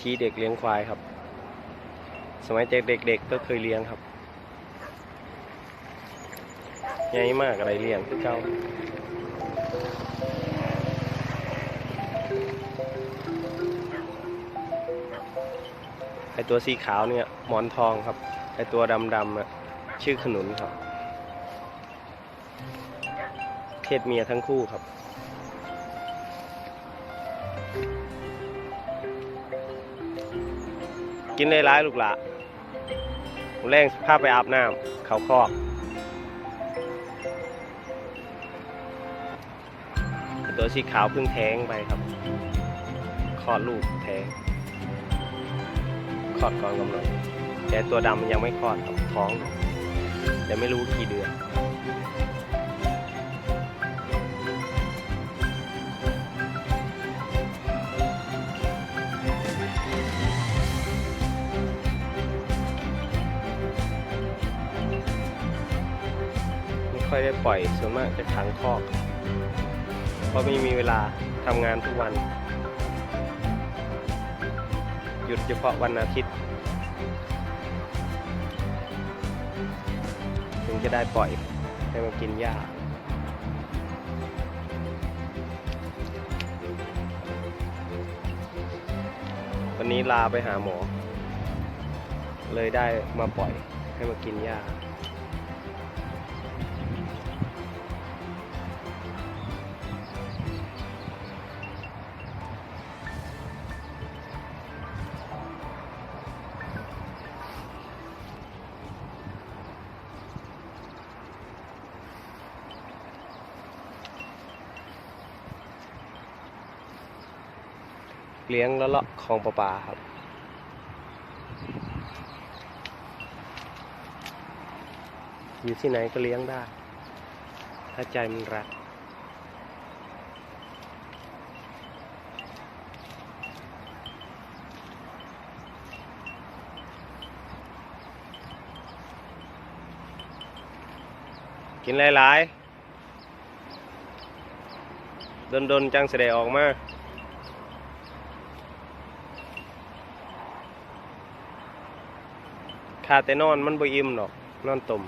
ธีเด็กเลี้ยงควายครับ สมัยเด็กๆก็เคยเลี้ยงครับใหญ่มากอะไรเลี้ยงคือเก่าไอตัวสีขาวเนี่ยหมอนทองครับ ไอตัวดำๆอะชื่อขนุนครับ เพศเมียทั้งคู่ครับ กินได้ร้ายลูกหละแรงพาไปอาบน้ำเขาคอกตัวสีขาวเพิ่งแท้งไปครับคลอดลูกแท้งคลอดก่อนกำหนดแต่ตัวดำยังไม่คลอดครับท้องแต่ไม่รู้กี่เดือน ค่อยได้ปล่อยส่วนมากจะขังคอกเพราะไม่มีเวลาทำงานทุกวัน หยุดเฉพาะวันอาทิตย์ถึงจะได้ปล่อยให้มากินหญ้าวันนี้ลาไปหาหมอ เลยได้มาปล่อยให้มากินหญ้า เลี้ยงแล้วเลาะคลองประปาครับอยู่ที่ไหนก็เลี้ยงได้ ถ้าใจมันรักกินหลายๆดนๆจังแสดงออกมา คาแต่นอนมันบ่อิ่มหรอก นอนตุ่ม